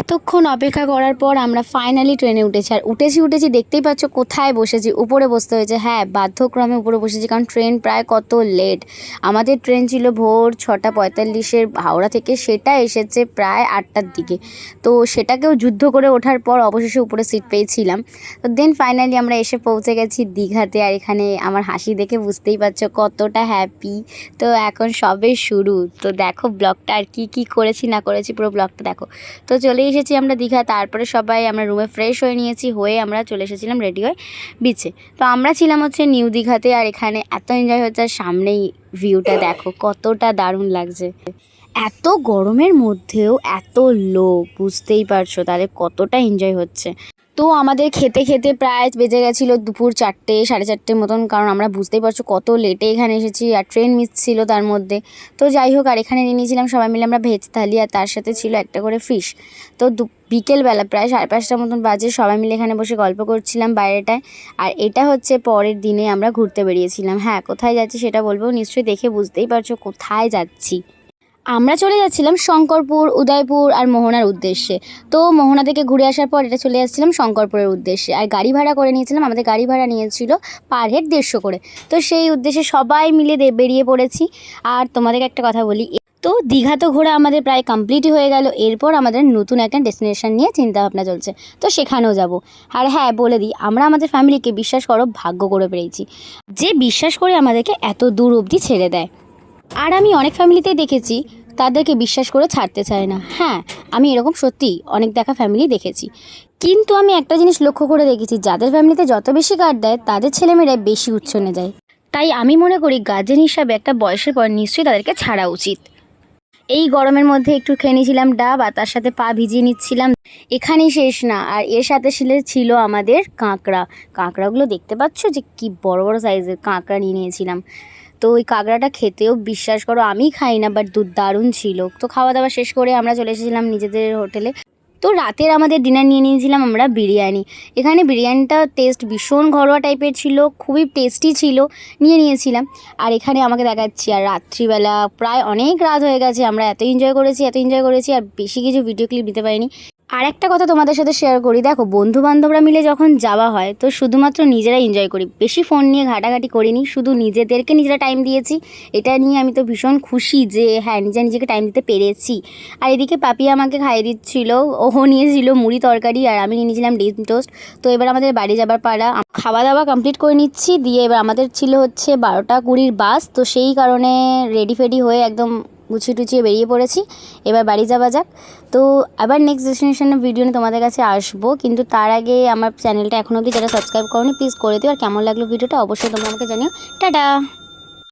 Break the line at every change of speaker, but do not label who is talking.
এতক্ষণ অপেক্ষা করার পর আমরা ফাইনালি ট্রেনে উঠেছি। আর উঠেছি উঠেছি দেখতেই পাচ্ছ কোথায় বসেছি, উপরে বসতে হয়েছে। হ্যাঁ বাধ্যক্রমে উপরে বসেছি কারণ ট্রেন প্রায় কত লেট আমাদের ট্রেন ছিল ভোর ছটা পঁয়তাল্লিশের হাওড়া থেকে সেটা এসেছে প্রায় আটটার দিকে। তো সেটাকেও যুদ্ধ করে ওঠার পর অবশেষে উপরে সিট পেয়েছিলাম। তো দেন ফাইনালি আমরা এসে পৌঁছে গেছি দীঘাতে। আর এখানে আমার হাসি দেখে বুঝতেই পারছ কতটা হ্যাপি তো এখন সবে শুরু। তো দেখো ব্লগটা আর কি কি করেছি না করেছি পুরো ব্লগটা দেখো। তো চলে এসেছি আমরা দীঘা, তারপরে সবাই আমরা রুমে ফ্রেশ হয়ে নিয়েছি, হয়ে আমরা চলে এসেছিলাম রেডি হয়ে বিচে তো আমরা ছিলাম হচ্ছে নিউ দীঘাতে আর এখানে এত এনজয় হচ্ছে, আর সামনেই ভিউটা দেখো কতটা দারুণ লাগছে। এত গরমের মধ্যেও এত লোক বুঝতেই পারছ তাহলে কতটা এনজয় হচ্ছে। তো আমাদের খেতে খেতে প্রায় বেজে গেছিল দুপুর চারটে সাড়ে চারটে মতন কারণ আমরা বুঝতেই পারছ কত লেটে এখানে এসেছি আর ট্রেন মিস ছিল তার মধ্যে। তো যাই হোক আর এখানে নিয়ে নিয়েছিলাম সবাই মিলে আমরা ভেজ থালি আর তার সাথে ছিল একটা করে ফিশ তো দু বিকেলবেলা প্রায় সাড়ে পাঁচটার মতন বাজে, সবাই মিলে এখানে বসে গল্প করছিলাম বাইরেটায়। আর এটা হচ্ছে পরের দিনে আমরা ঘুরতে বেরিয়েছিলাম। হ্যাঁ কোথায় যাচ্ছি সেটা বলব? নিশ্চয়ই দেখে বুঝতেই পারছ কোথায় যাচ্ছি। আমরা চলে যাচ্ছিলাম শঙ্করপুর, উদয়পুর আর মোহনার উদ্দেশ্যে। তো মোহনা থেকে ঘুরে আসার পর এটা চলে যাচ্ছিলাম শঙ্করপুরের উদ্দেশ্যে। আর গাড়ি ভাড়া করে নিয়েছিলাম, আমাদের গাড়ি ভাড়া নিয়েছিল পার হেড দেড়শো করে। তো সেই উদ্দেশ্যে সবাই মিলে বেরিয়ে পড়েছি। আর তোমাদেরকে একটা কথা বলি তো দীঘা তো ঘোরা আমাদের প্রায় কমপ্লিটই হয়ে গেল। এরপর আমাদের নতুন একটা ডেস্টিনেশন নিয়ে চিন্তা ভাবনা চলছে। তো সেখানেও যাব। আর হ্যাঁ বলে দিই, আমরা আমাদের ফ্যামিলিকে বিশ্বাস করো, ভাগ্য করে পেরেছি। যে বিশ্বাস করে আমাদেরকে এত দূর অবধি ছেড়ে দেয়। আর আমি অনেক ফ্যামিলিতেই দেখেছি, তাদেরকে বিশ্বাস করে ছাড়তে চায় না। হ্যাঁ আমি এরকম সত্যি অনেক দেখা ফ্যামিলি দেখেছি। কিন্তু আমি একটা জিনিস লক্ষ্য করে দেখেছি, যাদের ফ্যামিলিতে যত বেশি গার্ড দেয়, তাদের ছেলেমেয়েরা বেশি উচ্ছনে যায়। তাই আমি মনে করি গার্জেন হিসাবে একটা বয়সের পর নিশ্চয়ই তাদেরকে ছাড়া উচিত। এই গরমের মধ্যে একটু খেয়ে নিয়েছিলাম ডাব আর তার সাথে পা ভিজিয়ে নিচ্ছিলাম। এখানেই শেষ না। আর এর সাথে ছিল ছিল আমাদের কাঁকড়া। কাঁকড়াগুলো দেখতে পাচ্ছ যে কি বড় বড় সাইজের কাঁকড়া নিয়ে নিয়েছিলাম। তো ওই কাঁকড়াটা খেতেও বিশ্বাস করো, আমি খাই না বাট দুধ দারুণ ছিল। তো খাওয়া দাওয়া শেষ করে আমরা চলে এসেছিলাম নিজেদের হোটেলে। তো রাতের আমাদের ডিনার নিয়ে নিয়েছিলাম আমরা বিরিয়ানি। এখানে বিরিয়ানিটা টেস্ট ভীষণ ঘরোয়া টাইপের ছিল, খুবই টেস্টি ছিল, নিয়ে নিয়েছিলাম। আর এখানে আমাকে দেখাচ্ছি, আর রাত্রিবেলা প্রায় অনেক রাত হয়ে গেছে, আমরা এত এনজয় করেছি, এত এনজয় করেছি, আর বেশি কিছু ভিডিও ক্লিপ দিতে পারিনি। আর একটা কথা তোমাদের সাথে শেয়ার করি। দেখো বন্ধু বান্ধবরা মিলে যখন যাওয়া হয়, তো শুধুমাত্র নিজেরা এনজয় করি। বেশি ফোন নিয়ে ঘাটাঘাটি করিনি, শুধু নিজেদেরকে নিজেরা টাইম দিয়েছি। এটা নিয়ে আমি তো ভীষণ খুশি যে হ্যাঁ নিজে নিজেকে টাইম দিতে পেরেছি। আর এদিকে পাপি আমাকে খাইয়ে দিচ্ছিল, ওহো নিয়েছিল মুড়ি তরকারি, আর আমি নিয়ে নিয়েছিলাম ডিম টোস্ট। তো এবার আমাদের বাড়ি যাবার পাড়া খাওয়া দাওয়া কমপ্লিট করে নিচ্ছি। দিয়ে এবার আমাদের ছিল হচ্ছে বারোটা কুড়ির বাস তো সেই কারণে রেডি ফেডি হয়ে একদম গুছিয়ে টুছিয়ে বেরিয়ে পড়েছি। এবার বাড়ি যাওয়া যাক। তো আবার নেক্সট ডেস্টিনেশনের ভিডিও নিয়ে তোমাদের কাছে আসব। কিন্তু তার আগে আমার চ্যানেলটা এখনও অবধি যারা সাবস্ক্রাইব করো প্লিজ করে দিও। আর কেমন লাগল ভিডিওটা অবশ্যই তোমরা আমাকে জানিও। টাটা!